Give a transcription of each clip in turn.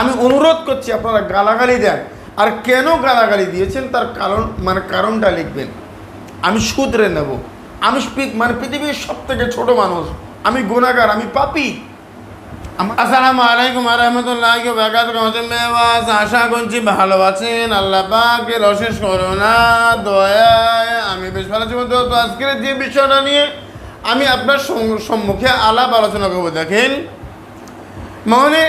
আমি অনুরোধ করছি আপনারা গালাগালি দেন। আর কেন গালাগালি দিয়েছেন তার কারণ মানে কারণটা লিখবেন। আমি শুধরে নেব। আমি মানে পৃথিবীর সব থেকে ছোটো মানুষ। আমি গুণাগার, আমি পাপি। আসসালামু আলাইকুম রহমতুল্লাহ মেওয়াজ আশা করছি ভালো আছেন। আল্লাহ পাকের অশেষ করোনা দয়ায় আমি বেশ ভালো আছি। তো আজকের যে বিষয়টা নিয়ে আমি আপনার সম্মুখে আলাপ আলোচনা করব, দেখেন। মানে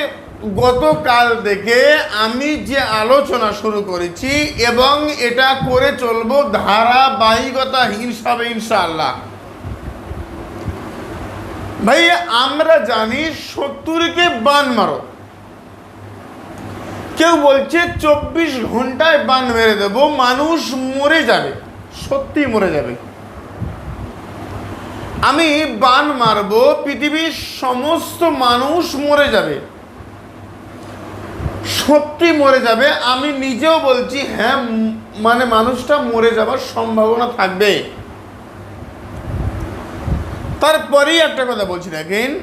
গতকাল থেকে আমি যে আলোচনা শুরু করেছি এবং এটা করে চলবো ধারাবাহিকতা হিসাবে ইনশাআল্লাহ। ভাই, আমরা জানি সত্তরকে বান মারো। কেউ বলছে চব্বিশ ঘন্টায় বান মেরে দেব, মানুষ মরে যাবে সত্যি মরে যাবে। আমি বান মারবো, পৃথিবীর সমস্ত মানুষ মরে যাবে। সত্যি মরে যাবে। আমি নিজেও বলছি হ্যাঁ মানে মানুষটা মরে যাবার সম্ভাবনা থাকবে। তারপরেই একটা কথা বলছি, দেখেন,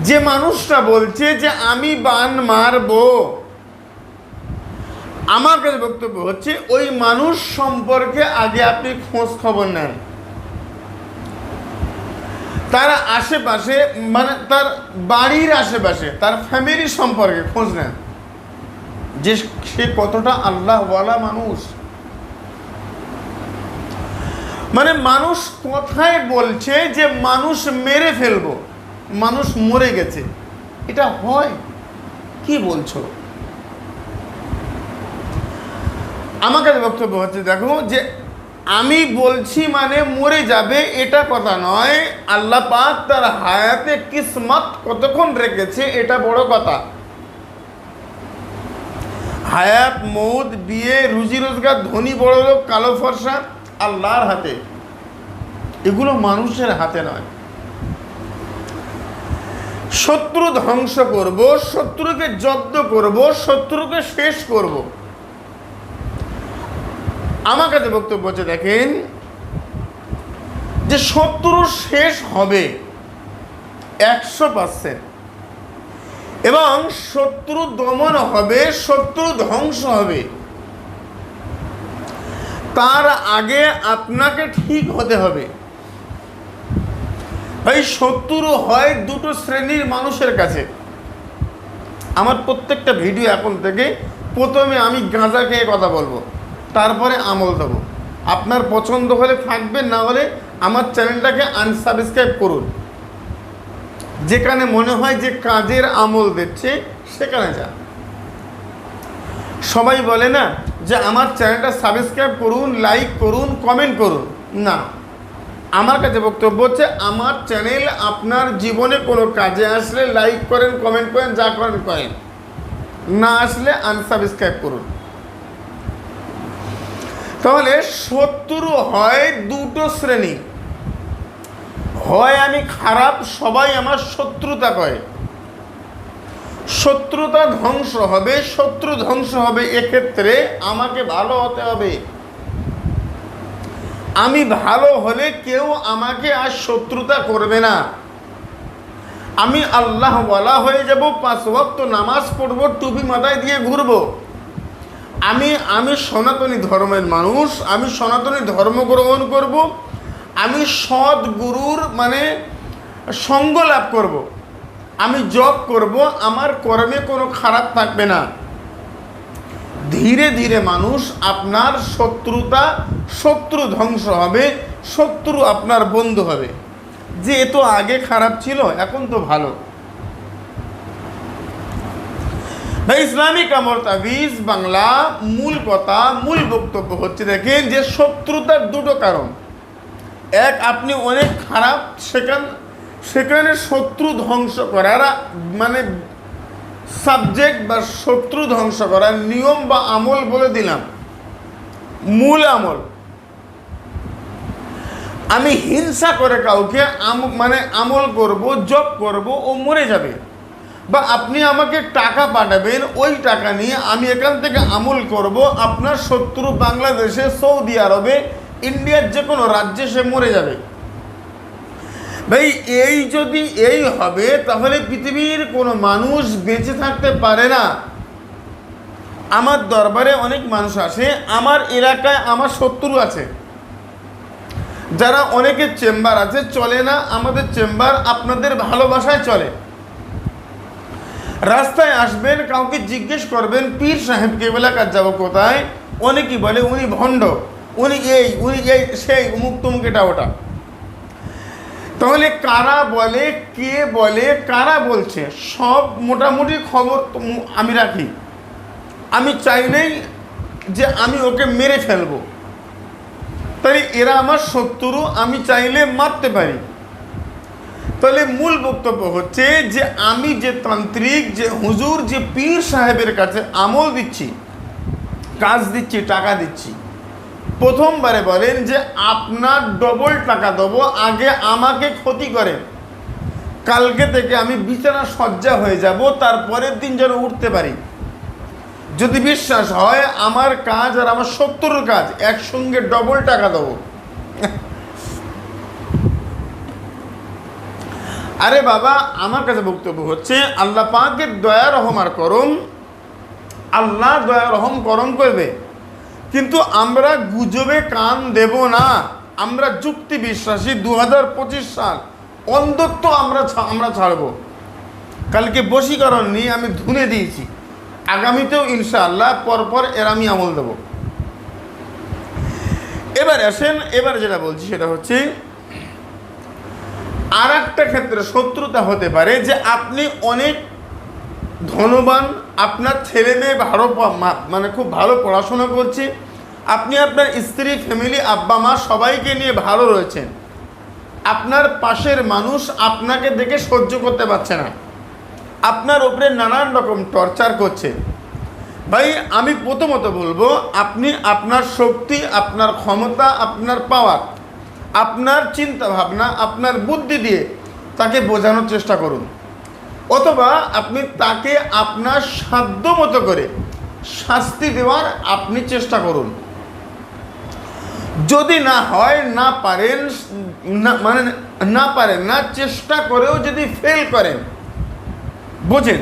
যে মানুষটা বলছে যে, আমি বান মারবো। আমার কাছে বক্তব্য হচ্ছে, ওই মানুষ সম্পর্কে আগে আপনি খোঁজ খবর নেন। তার আশেপাশে মানে তার বাড়ির আশেপাশে, তার ফ্যামিলি সম্পর্কে খোঁজ নেন। যে সে কতটা আল্লাহওয়ালা মানুষ। মানে মানুষ কথায় বলছে যে, মানুষ মেরে ফেলব, মানুষ মরে গেছে। এটা হয়? কি বলছো? আমার কাছে বক্তব্য হচ্ছে, দেখো যে আমি বলছি মানে মরে যাবে, এটা কথা নয়। আল্লাহ পাক তার হায়াতে কিসমত কতক্ষণ রেখেছে, এটা বড় কথা। হায়াত মৌদ বিয়ে, রুজি রোজগার, ধনী, বড় লোক, কালো ফর্সা, আল্লাহর হাতে। এগুলো মানুষের হাতে নয়। শত্রু ধ্বংস করব, শত্রুকে জব্দ করব, শত্রুকে শেষ করব। আমার কাছে বক্তব্য হচ্ছে, দেখেন, যে শত্রু শেষ হবে একশো পার্সেন্ট এবং শত্রু দমন হবে শত্রু ধ্বংস হবে। তার আগে আপনাকে ঠিক হতে হবে। ভাই শত্রু হয় দুটো শ্রেণির মানুষের কাছে। আমার প্রত্যেকটা ভিডিও এখন থেকে প্রথমে আমি গাঁজা খেয়ে কথা বলব। তারপরে আমল দেবো। আপনার পছন্দ হলে থাকবেন, না হলে আমার চ্যানেলটাকে আনসাবস্ক্রাইব করুন। যেখানে মনে হয় যে কাজের আমল দিচ্ছে, সেখানে যা সবাই বলে না যে আমার চ্যানেলটা সাবস্ক্রাইব করুন লাইক করুন কমেন্ট করুন। না। আমার কাছে বক্তব্য হচ্ছে, আমার চ্যানেল আপনার জীবনে কোনো কাজে আসলে লাইক করেন কমেন্ট করেন, যা করেন করেন। না আসলে আনসাবস্ক্রাইব করুন। তাহলে শত্রু হয় দুটো শ্রেণি। হয় আমি খারাপ, সবাই আমার শত্রুতা করে শত্রুতা ধ্বংস হবে, শত্রু ধ্বংস হবে, এক্ষেত্রে আমাকে ভালো হতে হবে। আমি ভালো হলে কেউ আমাকে আর শত্রুতা করবে না। আমি আল্লাহ বলা হয়ে যাব, পাঁচ ওয়াক্ত নামাজ পড়ব, টুপি মাথায় দিয়ে ঘুরবো। আমি আমি সনাতনী ধর্মের মানুষ, আমি সনাতনী ধর্ম গ্রহণ করব, আমি সৎ গুরুর মানে সঙ্গ লাভ করব। আমি জব করব, আমার কর্মে কোনো খারাপ থাকবে না ধীরে ধীরে মানুষ আপনার শত্রুতা, শত্রু ধ্বংস হবে, শত্রু আপনার বন্ধু হবে যে এ তো আগে খারাপ ছিল, এখন তো ভালো ভাই ইসলামিক আমর তাবিজ বাংলা মূল কথা, মূল বক্তব্য হচ্ছে দেখেন যে শত্রুতার দুটো কারণ। এক, আপনি অনেক খারাপ, সেখান সেখানে শত্রু ধ্বংস করার মানে সাবজেক্ট বা শত্রু ধ্বংস করার নিয়ম বা আমল বলে দিলাম। মূল আমল। আমি হিংসা করে কাউকে মানে আমল করব জব করব ও মরে যাবে। বা আপনি আমাকে টাকা পাঠাবেন, ওই টাকা নিয়ে আমি এখান থেকে আমল করব। আপনার শত্রু বাংলাদেশে, সৌদি আরবে, ইন্ডিয়ার যে কোনো রাজ্যে সে মরে যাবে। ভাই, এই যদি এই হবে, তাহলে পৃথিবীর কোনো মানুষ বেঁচে থাকতে পারে না। আমার দরবারে অনেক মানুষ আসে, আমার এলাকায় আমার শত্রু আছে। যারা অনেকের চেম্বার আছে, চলে না, আমাদের চেম্বার আপনাদের ভালোবাসায় চলে। রাস্তায় আসবেন, কাউকে জিজ্ঞেস করবেন, পীর সাহেব কেবেলা কাজ যাব কোথায়? অনেকেই বলে? উনি ভণ্ড। উনি এই উনি এই, সেই, উমুক তুমুক এটা ওটা। তাহলে কারা বলে, কে বলে, কারা বলছে? সব মোটামুটি খবর আমি রাখি। আমি চাইলেই যে আমি ওকে মেরে ফেলব। তাই এরা আমার শত্রু, আমি চাইলে মারতে পারি। তাহলে মূল বক্তব্য হচ্ছে যে আমি যে তান্ত্রিক, যে হুজুর, যে পীর সাহেবের কাছে আমল দিচ্ছি, কাজ দিচ্ছি, টাকা দিচ্ছি, প্রথমবারে বলেন যে আপনার ডবল টাকা দেবো, আগে আমাকে ক্ষতি করেন। কালকে থেকে আমি বিছানা সজ্জা হয়ে যাব, তারপরের দিন যেন উঠতে পারি। যদি বিশ্বাস হয়, আমার কাজ আর আমার শত্রুর কাজ একসঙ্গে ডবল টাকা দেবো। আরে বাবা, আমার কাছে বক্তব্য হচ্ছে, আল্লাহ পাকের দয়া রহম আর করম আল্লাহ দয়া রহম করম করবে। কিন্তু আমরা গুজবে কান দেব না। আমরা যুক্তি বিশ্বাসী দু পঁচিশ সাল, অন্ধত্ব আমরা আমরা ছাড়ব। কালকে বশীকরণ নিয়ে আমি ধুনে দিয়েছি। আগামীতেও ইনশাআল্লাহ পরপর এর আমি আমল দেব। এবার আসেন, এবার যেটা বলছি সেটা হচ্ছে আর একটা ক্ষেত্রে শত্রুতা হতে পারে যে আপনি অনেক ধনবান, আপনার ছেলে মেয়ে ভালো মানে খুব ভালো পড়াশোনা করছে, আপনি আপনার স্ত্রী ফ্যামিলি আব্বা, মা সবাইকে নিয়ে ভালো রয়েছেন। আপনার পাশের মানুষ আপনাকে দেখে সহ্য করতে পারছে না। আপনার উপরে নানান রকম টর্চার করছে। ভাই, আমি প্রথমত বলব, আপনি আপনার শক্তি, আপনার ক্ষমতা, আপনার পাওয়ার আপনার চিন্তা ভাবনা আপনার বুদ্ধি দিয়ে তাকে বোঝানোর চেষ্টা করুন। অথবা আপনি তাকে আপনার সাধ্য মতো করে শাস্তি দেওয়ার আপনি চেষ্টা করুন। যদি না হয়, না পারেন, না মানে না পারেন না, চেষ্টা করেও যদি ফেল করেন, বোঝেন?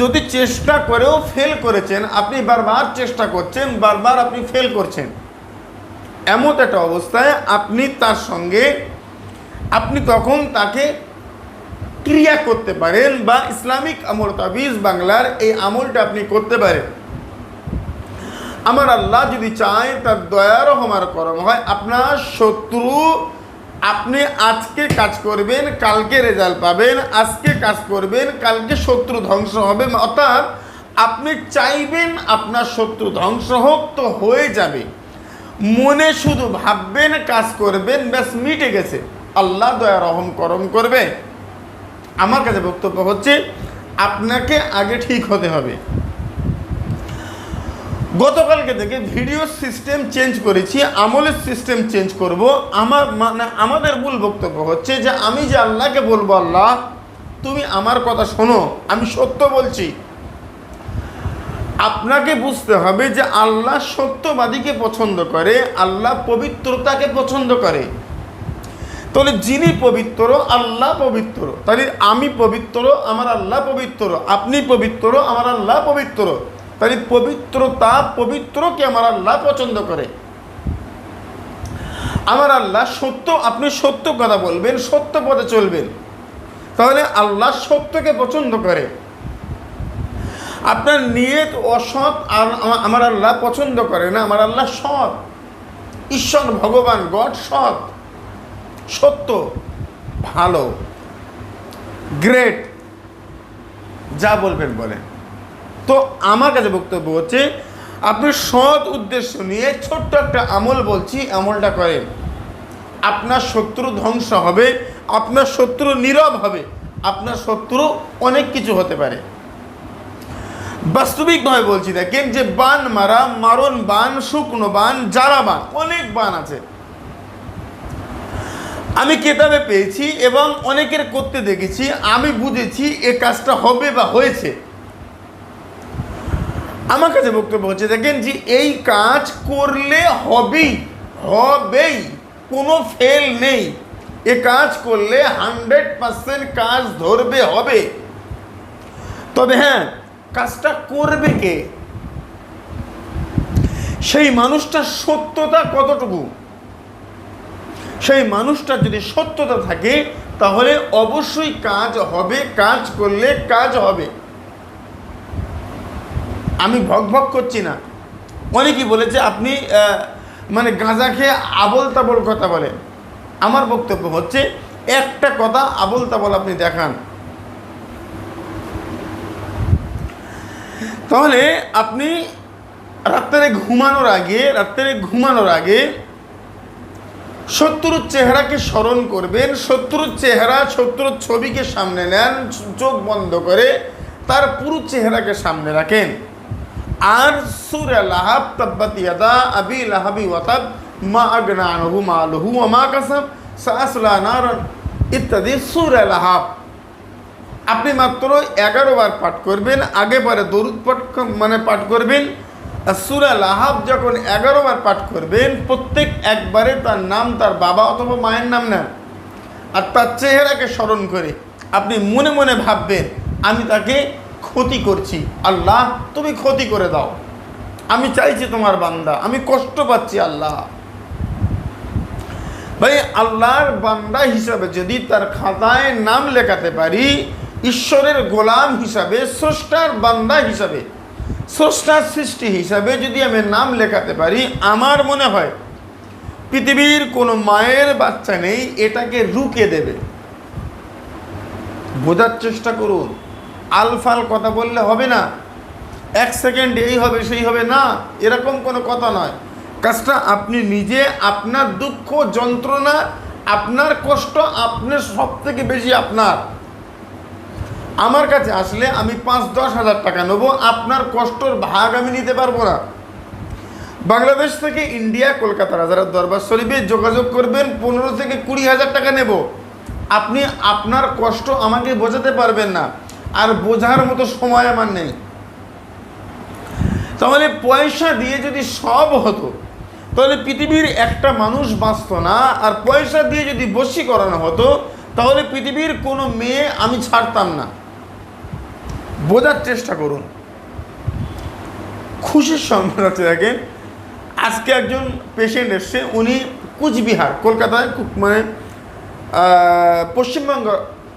যদি চেষ্টা করেও ফেল করেছেন, আপনি বারবার চেষ্টা করছেন, বারবার আপনি ফেল করছেন এমন একটা অবস্থায় আপনি তার সঙ্গে, আপনি তখন তাকে ক্রিয়া করতে পারেন বা ইসলামিক আমল তাবিজ বাংলার এই আমলটা আপনি করতে পারেন। আমার আল্লাহ যদি চায়, তার দয়া রহমার করম হয়। আপনার শত্রু আপনি আজকে কাজ করবেন, কালকে রেজাল্ট পাবেন, আজকে কাজ করবেন, কালকে শত্রু ধ্বংস হবে। অর্থাৎ আপনি চাইবেন আপনার শত্রু ধ্বংস হোক, তো হয়ে যাবে। মনে শুধু ভাববেন, কাজ করবেন, ব্যাস মিটে গেছে। আল্লাহ দয়া রহম করম করবে। আমার কাছে বক্তব্য হচ্ছে, আপনাকে আগে ঠিক হতে হবে। গতকালকে থেকে ভিডিও সিস্টেম চেঞ্জ করেছি, আমলের সিস্টেম চেঞ্জ করব। আমার মানে আমাদের মূল বক্তব্য হচ্ছে যে, আমি যে আল্লাহকে বলব, আল্লাহ, তুমি আমার কথা শোনো, আমি সত্য বলছি। আপনাকে বুঝতে হবে যে আল্লাহ সত্যবাদীকে পছন্দ করে, আল্লাহ পবিত্রতাকে পছন্দ করে। তাহলে যিনি পবিত্র, আল্লাহ পবিত্র। তাহলে আমি পবিত্র, আমার আল্লাহ পবিত্র। আপনি পবিত্র, আমার আল্লাহ পবিত্র। তাহলে পবিত্রতা পবিত্রকে আমার আল্লাহ পছন্দ করে। আমার আল্লাহ সত্য, আপনি সত্য কথা বলবেন, সত্য পথে চলবেন। তাহলে আল্লাহ সত্যকে পছন্দ করে। আপনার নিয়ত অসৎ আর আমার আল্লাহ পছন্দ করে না, আমার আল্লাহ সৎ। ঈশ্বর ভগবান, গড সৎ। সত্য, ভালো। গ্রেট। যা বলবেন বলেন। তো আমার কাছে বক্তব্য হচ্ছে, আপনি সৎ উদ্দেশ্য নিয়ে ছোট্ট একটা আমল বলছি, আমলটা করেন। আপনার শত্রু ধ্বংস হবে, আপনার শত্রু নীরব হবে, আপনার শত্রু অনেক কিছু হতে পারে। বাস্তবিকভাবে বলছি, দেখেন যে বান মারা, মারণ বান, শুকনো বান জারা বান, অনেক বান আছে। আমি কেতাবে পেয়েছি এবং অনেকের করতে দেখেছি, আমি বুঝেছি এ কাজটা হবে বা হয়েছে। আমার কাছে বক্তব্য হচ্ছে, দেখেন যে এই কাজ করলে হবেই হবেই, কোনো ফেল নেই। এ কাজ করলে হান্ড্রেড পার্সেন্ট কাজ ধরবে, হবে। তবে হ্যাঁ কাজটা করবে কে? সেই মানুষটার সত্যতা কতটুকু? সেই মানুষটার যদি সত্যতা থাকে, তাহলে অবশ্যই কাজ হবে, কাজ করলে কাজ হবে। আমি ভক ভক করছি না। অনেকেই বলেছে, আপনি মানে গাঁজা খেয়ে আবল তাবল কথা বলেন। আমার বক্তব্য হচ্ছে, একটা কথা আবল তাবল আপনি দেখান। তাহলে আপনি রাত্রে ঘুমানোর আগে, রাত্রে ঘুমানোর আগে শত্রুর চেহারাকে স্মরণ করবেন, শত্রুর চেহারা, শত্রুর ছবিকে সামনে নেন, চোখ বন্ধ করে তার পুরো চেহারাকে সামনে রাখেন। আর সুরা লাহাব, তাব্বাত আবি লাহাবি ওয়াতাব মা আগনা আনহু মালহু ওয়া মা কাসাব সাসলা নারান ইত্যাদি সুরা লাহাব। আপনি মাত্র এগারো বার পাঠ করবেন, আগে পরে দরুদ পাঠ মানে পাঠ করবেন। আর সুরা লাহাব যখন এগারো বার পাঠ করবেন, প্রত্যেক একবারে তার নাম তার বাবা অথবা মায়ের নাম নেন। আর তার চেহারাকে স্মরণ করে আপনি মনে মনে ভাববেন, আমি তাকে ক্ষতি করছি। আল্লাহ, তুমি ক্ষতি করে দাও। আমি চাইছি তোমার বান্দা, আমি কষ্ট পাচ্ছি আল্লাহ। ভাই, আল্লাহর বান্দা হিসাবে যদি তার খাতায় নাম লেখাতে পারি ঈশ্বরের গোলাম হিসাবে, স্রষ্টার বান্দা হিসাবে, স্রষ্টার সৃষ্টি হিসাবে যদি আমি নাম লেখাতে পারি, আমার মনে হয় পৃথিবীর কোনো মায়ের বাচ্চা নেই, এটাকে রুকে দেবে। বোঝার চেষ্টা করুন। আলফাল কথা বললে হবে না। এক সেকেন্ড এই হবে, সেই হবে না। এরকম কোনো কথা নয়। কাজটা আপনি নিজে, আপনার দুঃখ যন্ত্রণা, আপনার কষ্ট আপনার সব থেকে বেশি আপনার। আমার কাছে আসলে আমি পাঁচ, দশ হাজার টাকা নেব। আপনার কষ্টর ভাগ আমি নিতে পারব না। বাংলাদেশ থেকে ইন্ডিয়া কলকাতা রাজার দরবার শরীফে যোগাযোগ করবেন, পনেরো থেকে কুড়ি হাজার টাকা নেব। আপনি আপনার কষ্ট আমাকে বোঝাতে পারবেন না। আর বোঝার মতো সময় আমার নেই। তাহলে পয়সা দিয়ে যদি সব হতো, তাহলে পৃথিবীর একটা মানুষ বাঁচত না। আর পয়সা দিয়ে যদি বসি করানো হতো, তাহলে পৃথিবীর কোনো মেয়ে আমি ছাড়তাম না। বোঝার চেষ্টা করুন। খুশির হচ্ছে দেখেন, আজকে একজন পেশেন্ট এসছে, উনি কুচবিহার, কলকাতায় মানে পশ্চিমবঙ্গ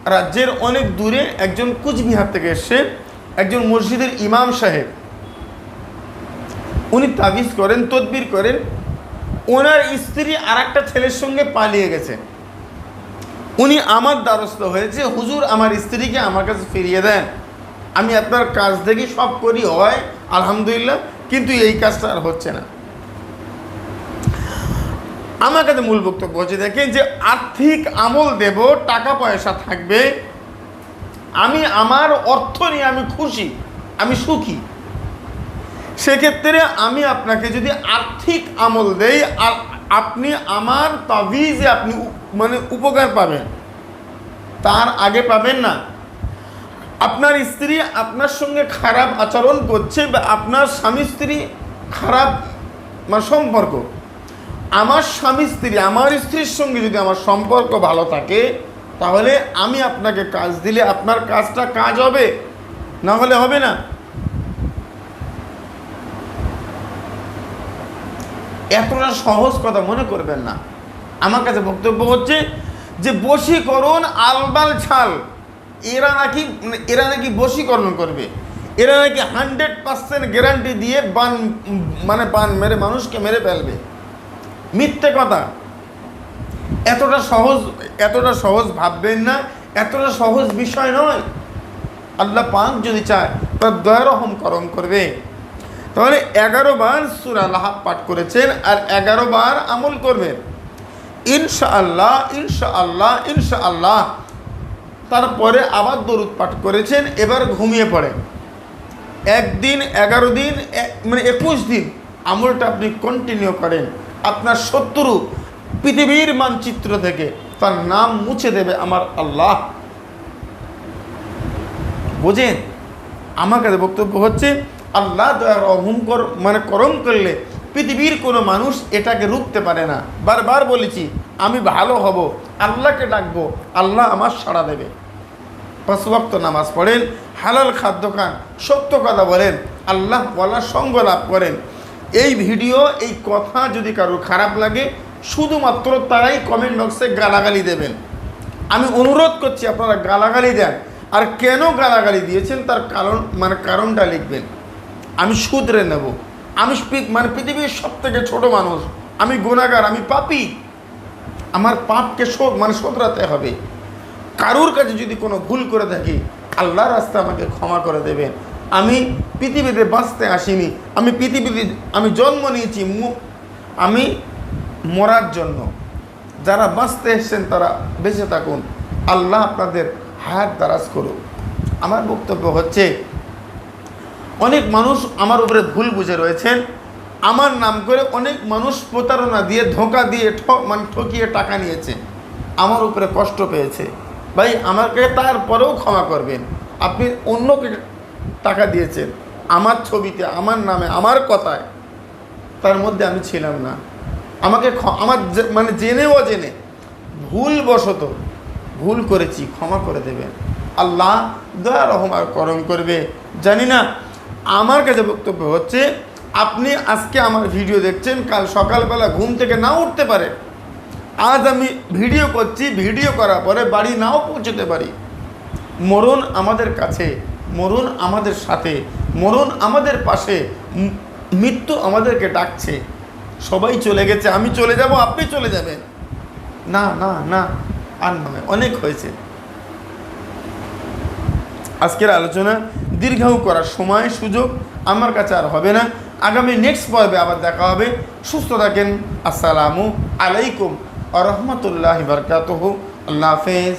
রাজ্যের অনেক দূরে একজন কুচবিহার থেকে এসছে, একজন মসজিদের ইমাম সাহেব। উনি তাবিজ করেন, তদবির করেন, ওনার স্ত্রী আর একটা ছেলের সঙ্গে পালিয়ে গেছে। উনি আমার দ্বারস্থ হয়েছে, হুজুর আমার স্ত্রীকে আমার কাছে ফিরিয়ে দেন। আমি আপনার কাজ দেখি, সব করি, হয়, আলহামদুলিল্লাহ, কিন্তু এই কাজটা আর হচ্ছে না। আমার কাছে মূল বক্তব্য হচ্ছে, দেখেন যে আর্থিক আমল দেব, টাকা পয়সা থাকবে, আমি আমার অর্থ নিয়ে আমি খুশি, আমি সুখী। সেক্ষেত্রে আমি আপনাকে যদি আর্থিক আমল দেই, আর আপনি আমার তাবিজে আপনি মানে উপকার পাবেন, তার আগে পাবেন না। আপনার স্ত্রী আপনার সঙ্গে খারাপ আচরণ করছে বা আপনার স্বামী স্ত্রী খারাপ মানে সম্পর্ক। আমার স্বামী স্ত্রী, আমার স্ত্রীর সঙ্গে যদি আমার সম্পর্ক ভালো থাকে, তাহলে আমি আপনাকে কাজ দিলে আপনার কাজটা কাজ হবে, না হলে হবে না? এতটা সহজ কথা মনে করবেন না। আমার কাছে বক্তব্য হচ্ছে যে বশীকরণ আলবাল ছাল। এরা নাকি এরা নাকি বশীকরণ করবে। এরা নাকি হান্ড্রেড পার্সেন্ট গ্যারান্টি দিয়ে বান মানে বান মেরে মানুষকে মেরে ফেলবে। মিথ্যে কথা। এতটা সহজ এতটা সহজ ভাববেন না, এতটা সহজ বিষয় নয়। আল্লাহ পাক যদি চায়, তার দয়া রহম করম করবে। তাহলে এগারো বার সুরা লাহাব পাঠ করেছেন আর এগারো বার আমল করবেন। ইনশা আল্লাহ ইনশা আল্লাহ ইনশা আল্লাহ তারপরে আবার দরুদ পাঠ করেছেন, এবার ঘুমিয়ে পড়েন। একদিন, এগারো দিন মানে একুশ দিন আমলটা আপনি কন্টিনিউ করেন। আপনার শত্রু পৃথিবীর মানচিত্র থেকে তার নাম মুছে দেবে আমার আল্লাহ। বোঝেন? আমার কাছে বক্তব্য হচ্ছে, আল্লাহ দয়া রহম কর মানে করম করলে পৃথিবীর কোনো মানুষ এটাকে রুখতে পারে না। বারবার বলেছি, আমি ভালো হব, আল্লাহকে ডাকবো, আল্লাহ আমার সাড়া দেবে। পাঁচ ওয়াক্ত নামাজ পড়েন, হালাল খাদ্য খান, সত্য কথা বলেন, আল্লাহ বলার সঙ্গ লাভ করেন। এই ভিডিও, এই কথা যদি কারোর খারাপ লাগে, শুধুমাত্র তারাই কমেন্ট বক্সে গালাগালি দেবেন। আমি অনুরোধ করছি, আপনারা গালাগালি দেন। আর কেন গালাগালি দিয়েছেন, তার কারণ মানে কারণটা লিখবেন। আমি শুধরে নেব। আমি মানে পৃথিবীর সব থেকে ছোটো মানুষ। আমি গুণাগার, আমি পাপি। আমার পাপকে শোধ মানে শোধরাতে হবে। কারুর কাছে যদি কোনো ভুল করে থাকি আল্লাহ রাস্তা আমাকে ক্ষমা করে দেবেন। আমি পৃথিবীতে বাঁচতে আসিনি। আমি পৃথিবীতে আমি জন্ম নিয়েছি আমি মরার জন্য। যারা বাঁচতে এসছেন, তারা বেঁচে থাকুন। আল্লাহ আপনাদের হায়াত দারাজ করুক। আমার বক্তব্য হচ্ছে অনেক মানুষ আমার উপরে ভুল বুঝে রয়েছেন। আমার নাম করে অনেক মানুষ প্রতারণা দিয়ে, ধোঁকা দিয়ে মানে ঠকিয়ে টাকা নিয়েছে। আমার উপরে কষ্ট পেয়েছে। ভাই, আমাকে তারপরেও ক্ষমা করবেন। আপনি অন্যকে টাকা দিয়েছেন। আমার ছবিতে, আমার নামে, আমার কথায়। তার মধ্যে আমি ছিলাম না। আমাকে আমার মানে জেনে অজেনে ভুলবশত ভুল করেছি, ক্ষমা করে দেবেন। আল্লাহ দয়া রহমার করম করবে। জানি না আমার কাছে বক্তব্য হচ্ছে, আপনি আজকে আমার ভিডিও দেখছেন, কাল সকালবেলা ঘুম থেকে না উঠতে পারে। আজ আমি ভিডিও করছি, ভিডিও করার পরে বাড়ি নাও পৌঁছতে পারি। মরণ আমাদের কাছে, মরণ আমাদের সাথে, মরণ আমাদের পাশে মৃত্যু আমাদেরকে ডাকছে। সবাই চলে গেছে, আমি চলে যাব, আপনি চলে যাবেন। না না না, আর নয়, অনেক হয়েছে। আজকের আলোচনা দীর্ঘায়ু করার সময় সুযোগ আমার কাছে আর হবে না। আগামী নেক্সট পর্বে আবার দেখা হবে। সুস্থ থাকেন। আসসালামু আলাইকুম। আ রহমতুল্লাহ বরকাত আল্লাহ হাফেজ।